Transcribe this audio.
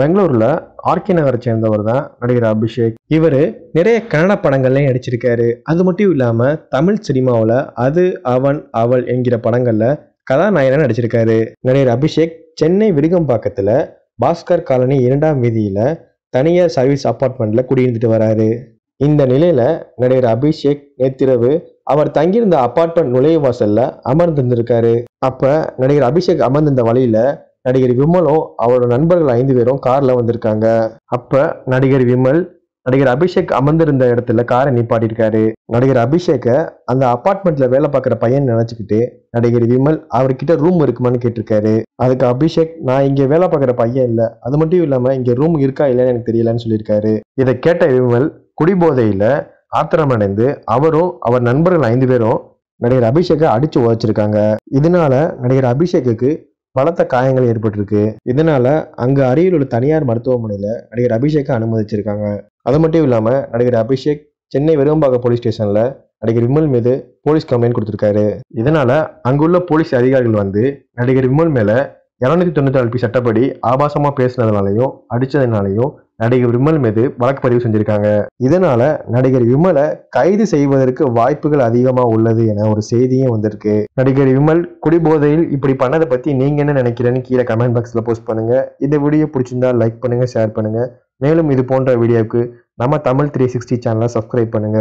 பெங்களூரில் ஆர்கே நகரை சேர்ந்தவர் தான் நடிகர் அபிஷேக். இவர் நிறைய கன்னட படங்கள்லையும் நடிச்சிருக்காரு. அது மட்டும் இல்லாமல் தமிழ் சினிமாவில் அது அவன் அவள் என்கிற படங்களில் கதாநாயகனாக நடிச்சிருக்காரு. நடிகர் அபிஷேக் சென்னை விருகம்பாக்கத்துல பாஸ்கர் காலனி இரண்டாம் வீதியில் தனியார் சர்வீஸ் அப்பார்ட்மெண்ட்டில் குடியிருந்துட்டு வராரு. இந்த நிலையில் நடிகர் அபிஷேக் நேத்திரவு அவர் தங்கியிருந்த அபார்ட்மெண்ட் வாசலில் அமர்ந்திருந்திருக்காரு. அப்போ நடிகர் அபிஷேக் அமர்ந்திருந்த வழியில் நடிகர் விமலும் அவரோட நண்பர்கள் ஐந்து பேரும் கார்ல வந்திருக்காங்க. அப்ப நடிகர் விமல் நடிகர் அபிஷேக் அமர்ந்திருந்த இடத்துல காரை நிப்பாட்டியிருக்காரு நடிகர் அபிஷேக்கை அந்த அபார்ட்மெண்ட்ல வேலை பார்க்குற பையன் நினைச்சுக்கிட்டு நடிகர் விமல் அவர்கிட்ட ரூம் இருக்குமான்னு கேட்டிருக்காரு. அதுக்கு அபிஷேக் நான் இங்க வேலை பார்க்குற பையன் இல்ல. அது மட்டும் இல்லாம இங்க ரூம் இருக்கா இல்லைன்னு எனக்கு தெரியலன்னு சொல்லியிருக்காரு. இதை கேட்ட விமல் குடிபோதையில ஆத்திரமடைந்து அவரும் அவர் நண்பர்கள் ஐந்து பேரும் நடிகர் அபிஷேக்கை அடிச்சு உதைச்சிருக்காங்க. இதனால நடிகர் அபிஷேக்குக்கு பலத்த காயங்கள் ஏற்பட்டிருக்கு. இதனால அங்கு அருகில் உள்ள தனியார் மருத்துவமனையில நடிகர் அபிஷேக்கை அனுமதிச்சிருக்காங்க. அது மட்டும் இல்லாம நடிகர் அபிஷேக் சென்னை விரும்பாக போலீஸ் ஸ்டேஷன்ல நடிகர் விமல் மீது போலீஸ் கம்ப்ளைண்ட் கொடுத்திருக்காரு. இதனால அங்குள்ள போலீஸ் அதிகாரிகள் வந்து நடிகர் விமல் மேல இருநூத்தி தொண்ணூத்தி நாலு பி சட்டப்படி ஆபாசமா பேசினதுனாலையும் அடிச்சதுனாலையும் நடிகர் விமல் மீது வழக்கு பதிவு செஞ்சிருக்காங்க. இதனால நடிகர் விமலை கைது செய்வதற்கு வாய்ப்புகள் அதிகமா உள்ளது என ஒரு செய்தியும் வந்திருக்கு. நடிகர் விமல் குடிபோதையில் இப்படி பண்ணதை பத்தி நீங்க என்ன நினைக்கிறேன்னு கீழே கமெண்ட் பாக்ஸ்ல போஸ்ட் பண்ணுங்க. இந்த வீடியோ பிடிச்சிருந்தா லைக் பண்ணுங்க ஷேர் பண்ணுங்க. மேலும் இது போன்ற வீடியோவுக்கு நம்ம தமிழ் த்ரீ சிக்ஸ்டி சேனலை சப்ஸ்கிரைப் பண்ணுங்க.